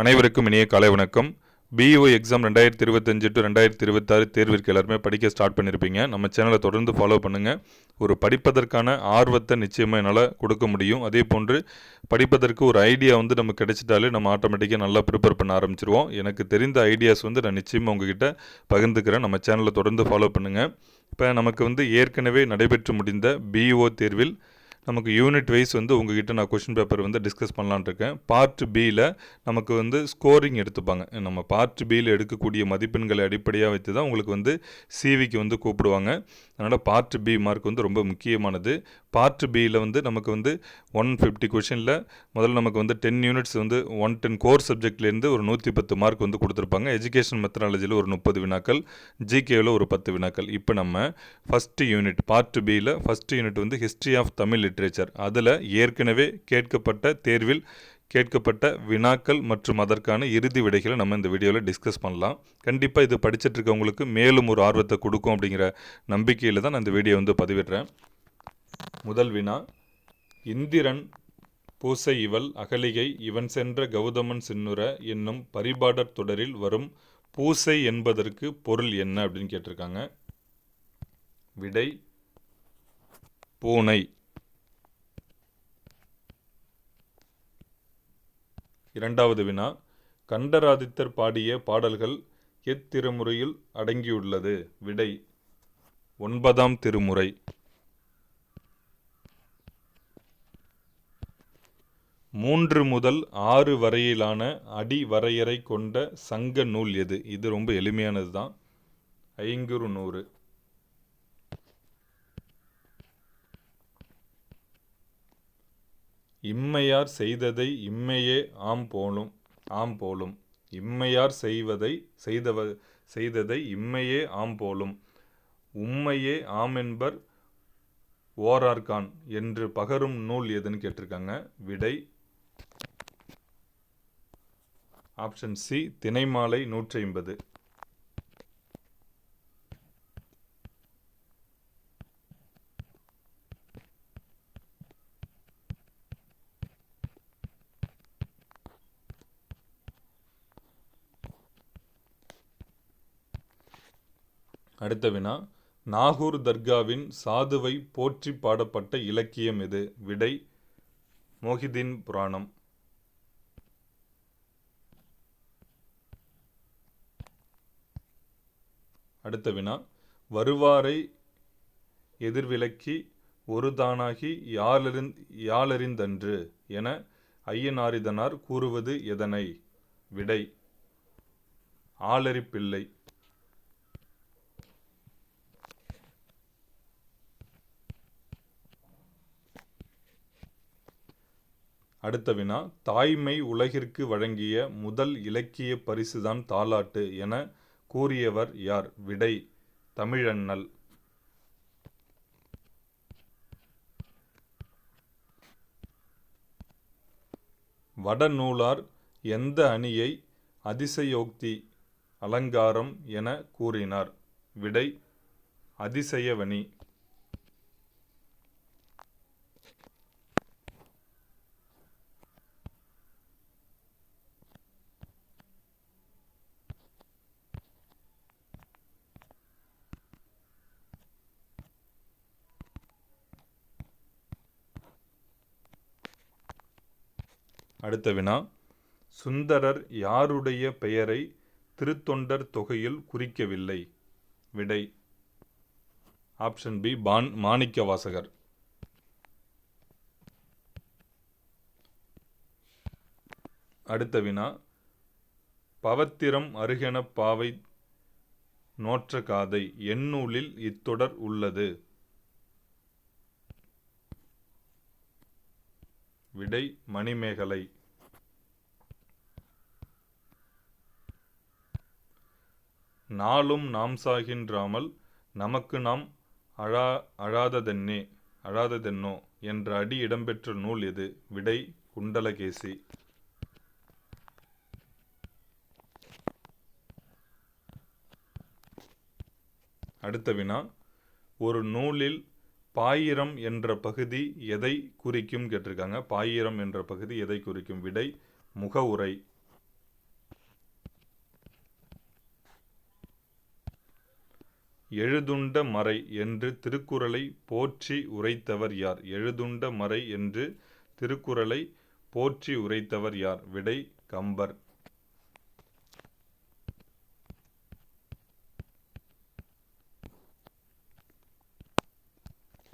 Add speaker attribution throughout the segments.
Speaker 1: அனைவருக்கும் இனிய காலை வணக்கம். பிஇஓ எக்ஸாம் ரெண்டாயிரத்தி இருபத்தஞ்சு டு ரெண்டாயிரத்தி இருபத்தாறு தேர்விற்கு எல்லாருமே படிக்க ஸ்டார்ட் பண்ணியிருப்பீங்க நம்ம சேனலை தொடர்ந்து ஃபாலோ பண்ணுங்கள் ஒரு படிப்பதற்கான ஆர்வத்தை நிச்சயமாக என்னால் கொடுக்க முடியும். அதே போன்று படிப்பதற்கு ஒரு ஐடியா வந்து நமக்கு கிடைச்சிட்டாலே நம்ம ஆட்டோமேட்டிக்காக நல்லா ப்ரிப்பேர் பண்ண ஆரம்பிச்சிருவோம். எனக்கு தெரிந்த ஐடியாஸ் வந்து நான் நிச்சயமாக உங்ககிட்ட பகிர்ந்துக்கிறேன். நம்ம சேனலை தொடர்ந்து ஃபாலோ பண்ணுங்கள் இப்போ நமக்கு வந்து ஏற்கனவே நடைபெற்று முடிந்த பிஇஓ தேர்வில் நமக்கு யூனிட் வைஸ் வந்து உங்ககிட்ட நான் கொஷின் பேப்பர் வந்து டிஸ்கஸ் பண்ணலான்னு இருக்கேன். பார்ட் பியில் நமக்கு வந்து ஸ்கோரிங் எடுத்துப்பாங்க. நம்ம பார்ட் பியில் எடுக்கக்கூடிய மதிப்பெண்களை அடிப்படையாக வைத்து தான் உங்களுக்கு வந்து சிவிக்கு வந்து கூப்பிடுவாங்க. அதனால் பார்ட் பி மார்க் வந்து ரொம்ப முக்கியமானது. பார்ட் பியில் வந்து நமக்கு வந்து ஒன் ஃபிஃப்டி கொஷினில் முதல்ல நமக்கு வந்து டென் யூனிட்ஸ் வந்து ஒன் டென் கோர் சப்ஜெக்ட்லேருந்து ஒரு நூற்றி பத்து மார்க் வந்து கொடுத்துருப்பாங்க. எஜுகேஷன் மெத்தனாலஜியில் ஒரு முப்பது வினாக்கள் ஜிகேவில் ஒரு பத்து வினாக்கள். இப்போ நம்ம ஃபஸ்ட்டு யூனிட் பார்ட் பியில் ஃபஸ்ட்டு யூனிட் வந்து ஹிஸ்ட்ரி ஆஃப் தமிழ் லிட்ரேச்சர் அதில் ஏற்கனவே கேட்கப்பட்ட தேர்வில் கேட்கப்பட்ட வினாக்கள் மற்றும் அதற்கான இறுதி விடைகளை நம்ம இந்த வீடியோவில் டிஸ்கஸ் பண்ணலாம். கண்டிப்பாக இது படிச்சுட்டு இருக்கவங்களுக்கு மேலும் ஒரு ஆர்வத்தை கொடுக்கும் அப்படிங்கிற நம்பிக்கையில் தான் நான் இந்த வீடியோ வந்து பதிவிடுறேன். முதல் வினா இந்திரன் பூசை இவள் அகலிகை இவன் சென்ற கௌதமன் சின்னுர என்னும் பரிபாடற் தொடரில் வரும் பூசை என்பதற்கு பொருள் என்ன அப்படின்னு கேட்டிருக்காங்க. விடை பூனை. இரண்டாவது வினா கண்டராதித்தர் பாடிய பாடல்கள் எத்திருமுறையில் அடங்கியுள்ளது. விடை ஒன்பதாம் திருமுறை. மூன்று முதல் ஆறு வரையிலான அடி வரையறை கொண்ட சங்க நூல் எது? இது ரொம்ப எளிமையானது தான் ஐங்குறு நூறு. இம்மையார் செய்ததை இம்மையே ஆம் போலும் ஆம் போலும். இம்மையார் செய்வதை செய்தவ செய்ததை இம்மையே ஆம் போலும். உம்மையே ஆம் என்பர் ஓரார்கான் என்று பகரும் நூல் எதுன்னு கேட்டிருக்காங்க. விடை ஆப்ஷன் சி தினைமாலை நூற்றி ஐம்பது அடுத்த வினா நாகூர் தர்காவின் சாதுவை போற்றி பாடப்பட்ட இலக்கியம் எது? விடை மோஹிதீன் புராணம். அடுத்த வினா வருவாரை எதிர்விலக்கி ஒரு தானாகி யாழறிந் யாழறிந்தன்று என ஐயனாரிதனார் கூறுவது எதனை? விடை ஆளறிப்பிள்ளை அடுத்த வினா தாய்மை உலகிற்கு வழங்கிய முதல் இலக்கிய பரிசுதான் தாலாட்டு என கூறியவர் யார்? விடை தமிழண்ணல். வடநூலார் எந்த அணியை அதிசயோக்தி அலங்காரம் என கூறினார்? விடை அதிசயவணி அடுத்த வினா சுந்தரர் யாருடைய பெயரை திருத்தொண்டர் தொகையில் குறிக்கவில்லை? விடை ஆப்ஷன் பி பான் மாணிக்க வாசகர். அடுத்த வினா பவத்திரம் அருகென பாவை நோற்ற காதை எண்ணூலில் இத்தொடர் உள்ளது? விடை மணிமேகலை. நாளும் நாம் சாகின்றாமல் நமக்கு நாம் அழா அழாததென்னே அழாததென்னோ என்ற அடி இடம்பெற்ற நூல் எது? விடை குண்டலகேசி. அடுத்த வினா. ஒரு நூலில் பாயிரம் என்ற பகுதி எதை குறிக்கும் கேட்டிருக்காங்க? பாயிரம் என்ற பகுதி எதை குறிக்கும்? விடை முகவுரை எழுதுண்ட மறை என்று திருக்குறளை போற்றி உரைத்தவர் யார்? எழுதுண்ட மறை என்று திருக்குறளை போற்றி உரைத்தவர் யார்? விடை கம்பர்.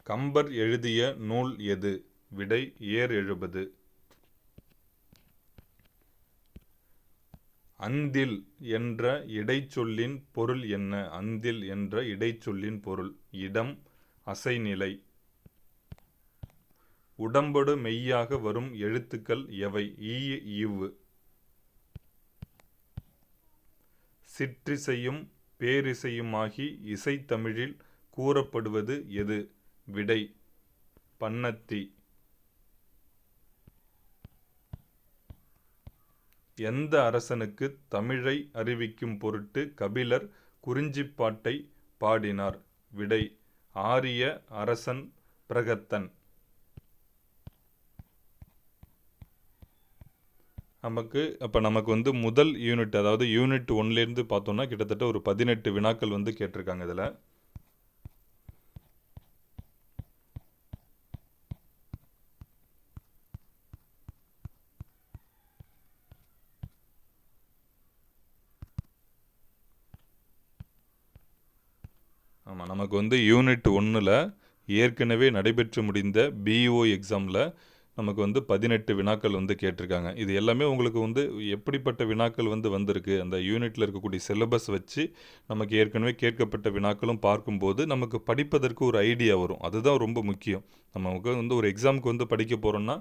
Speaker 1: கம்பர் எழுதிய நூல் எது? விடை ஏர் எழுபது. அந்தில் என்ற இடைச்சொல்லின் பொருள் என்ன? அந்தில் என்ற இடைச்சொல்லின் பொருள். இடம் அசைநிலை. உடம்பொடு மெய்யாக வரும் எழுத்துக்கள் எவை? ஈ இவ் சிற்றிசையும் பேரிசையுமாகி இசைத்தமிழில் கூறப்படுவது எது? விடை பன்னத்தி. எந்த அரசனுக்கு தமிழை அறிவிக்கும் பொருட்டு கபிலர் குறிஞ்சிப்பாட்டை பாடினார்? விடை ஆரிய அரசன் பிரகத்தன். நமக்கு அப்போ நமக்கு வந்து முதல் யூனிட் அதாவது யூனிட் ஒன்லேருந்து பார்த்தோம்னா கிட்டத்தட்ட ஒரு பதினெட்டு வினாக்கள் வந்து கேட்டிருக்காங்க இதில். ஆமாம் நமக்கு வந்து யூனிட் ஒன்றில் ஏற்கனவே நடைபெற்று முடிந்த பிஇஓ எக்ஸாமில் நமக்கு வந்து பதினெட்டு வினாக்கள் வந்து கேட்டிருக்காங்க. இது எல்லாமே உங்களுக்கு வந்து எப்படிப்பட்ட வினாக்கள் வந்து வந்திருக்கு? அந்த யூனிட்டில் இருக்கக்கூடிய சிலபஸ் வச்சு நமக்கு ஏற்கனவே கேட்கப்பட்ட வினாக்களும் பார்க்கும்போது நமக்கு படிப்பதற்கு ஒரு ஐடியா வரும். அதுதான் ரொம்ப முக்கியம். நமக்கு வந்து ஒரு எக்ஸாமுக்கு வந்து படிக்க போகிறோன்னா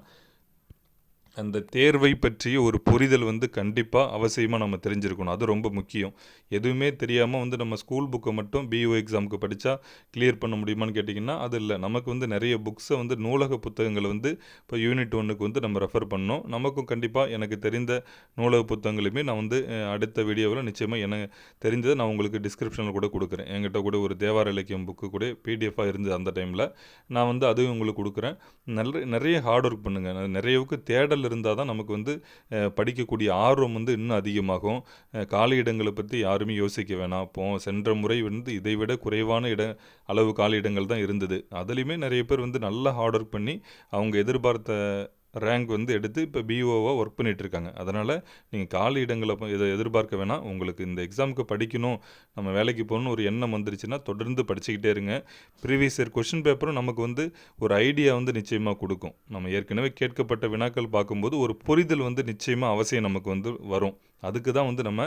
Speaker 1: அந்த தேர்வை பற்றிய ஒரு புரிதல் வந்து கண்டிப்பாக அவசியமாக நம்ம தெரிஞ்சிருக்கணும். அது ரொம்ப முக்கியம். எதுவுமே தெரியாமல் வந்து நம்ம ஸ்கூல் புக்கை மட்டும் பிஓ எக்ஸாமுக்கு படித்தா கிளியர் பண்ண முடியுமான்னு கேட்டிங்கன்னா அது இல்லை. நமக்கு வந்து நிறைய புக்ஸை வந்து நூலக புத்தகங்களை வந்து இப்போ யூனிட் ஒன்றுக்கு வந்து நம்ம ரெஃபர் பண்ணோம். நமக்கும் கண்டிப்பாக எனக்கு தெரிந்த நூலக புத்தகங்களையுமே நான் வந்து அடுத்த வீடியோவில் நிச்சயமாக எனக்கு தெரிஞ்சதை நான் உங்களுக்கு டிஸ்கிரிப்ஷனில் கூட கொடுக்குறேன். என்கிட்ட கூட ஒரு தேவார இலக்கியம் புக்கு கூட பிடிஎஃபாக இருந்தது அந்த டைமில் நான் வந்து அதுவும் உங்களுக்கு கொடுக்குறேன். நல்ல நிறைய ஹார்ட் ஒர்க் பண்ணுங்கள் நிறையவுக்கு தேடல் இருந்தால் தான் நமக்கு வந்து படிக்கக்கூடிய ஆர்வம் வந்து இன்னும் அதிகமாகும். காலி இடங்களை பற்றி யாருமே யோசிக்க வேணாம். இப்போ சென்ற முறை வந்து இதை விட குறைவான இட அளவு காலி இடங்கள் தான் இருந்தது. அதுலேயுமே நிறைய பேர் வந்து நல்லா ஹார்ட் ஒர்க் பண்ணி அவங்க எதிர்பார்த்த ரேங்க் வந்து எடுத்து இப்போ பிஓவாக ஒர்க் பண்ணிகிட்ருக்காங்க அதனால் நீங்கள் காலி இடங்களை இதை எதிர்பார்க்க வேணாம். உங்களுக்கு இந்த எக்ஸாமுக்கு படிக்கணும் நம்ம வேலைக்கு போகணும்னு ஒரு எண்ணம் வந்துருச்சுன்னா தொடர்ந்து படிச்சுக்கிட்டே இருங்க. ப்ரீவியஸ் இயர் கொஷின் பேப்பரும் நமக்கு வந்து ஒரு ஐடியா வந்து நிச்சயமாக கொடுக்கும். நம்ம ஏற்கனவே கேட்கப்பட்ட வினாக்கள் பார்க்கும்போது ஒரு புரிதல் வந்து நிச்சயமாக அவசியம் நமக்கு வந்து வரும். அதுக்கு தான் வந்து நம்ம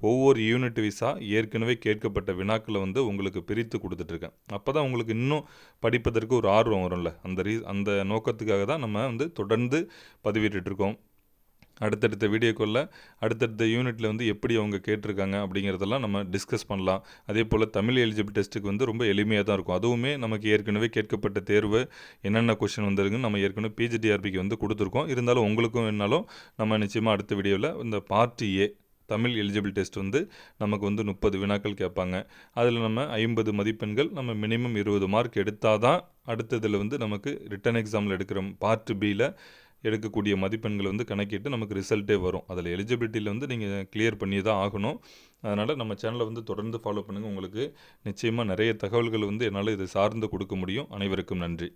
Speaker 1: ஒவ்வொரு யூனிட் விசா ஏற்கனவே கேட்கப்பட்ட வினாக்களை வந்து உங்களுக்கு பிரித்து கொடுத்துட்ருக்கேன். அப்போ தான் உங்களுக்கு இன்னும் படிப்பதற்கு ஒரு ஆர்வம் வரும்ல. அந்த ரீ அந்த நோக்கத்துக்காக தான் நம்ம வந்து தொடர்ந்து பதிவிட்டுருக்கோம் அடுத்தடுத்த வீடியோக்குள்ள அடுத்தடுத்த யூனிட்டில் வந்து எப்படி அவங்க கேட்டிருக்காங்க அப்படிங்கிறதெல்லாம் நம்ம டிஸ்கஸ் பண்ணலாம். அதே போல் தமிழ் எலிஜிபிள் டெஸ்ட்டுக்கு வந்து ரொம்ப எளிமையாக தான் இருக்கும். அதுவுமே நமக்கு ஏற்கனவே கேட்கப்பட்ட தேர்வு என்னென்ன கொஷின் வந்திருக்குன்னு நம்ம ஏற்கனவே பிஜிடிஆர்பிக்கு வந்து கொடுத்துருக்கோம். இருந்தாலும் உங்களுக்கும் வேணாலும் நம்ம நிச்சயமாக அடுத்த வீடியோவில் இந்த part A Tamil eligible test வந்து நமக்கு வந்து முப்பது வினாக்கள் கேட்பாங்க. அதில் நம்ம ஐம்பது மதிப்பெண்கள் நம்ம மினிமம் இருபது மார்க் எடுத்தால் தான் அடுத்ததில் வந்து நமக்கு ரிட்டன் எக்ஸாமில் எடுக்கிற பார்ட் பியில் எடுக்கக்கூடிய மதிப்பெண்கள் வந்து கணக்கிட்டு நமக்கு ரிசல்ட்டே வரும். அதில் எலிஜிபிலிட்டியில் வந்து நீங்கள் கிளியர் பண்ணி தான் ஆகணும். அதனால் நம்ம சேனலை வந்து தொடர்ந்து ஃபாலோ பண்ணுங்கள் உங்களுக்கு நிச்சயமாக நிறைய தகவல்கள் வந்து என்னால் இதை சார்ந்து கொடுக்க முடியும். அனைவருக்கும் நன்றி.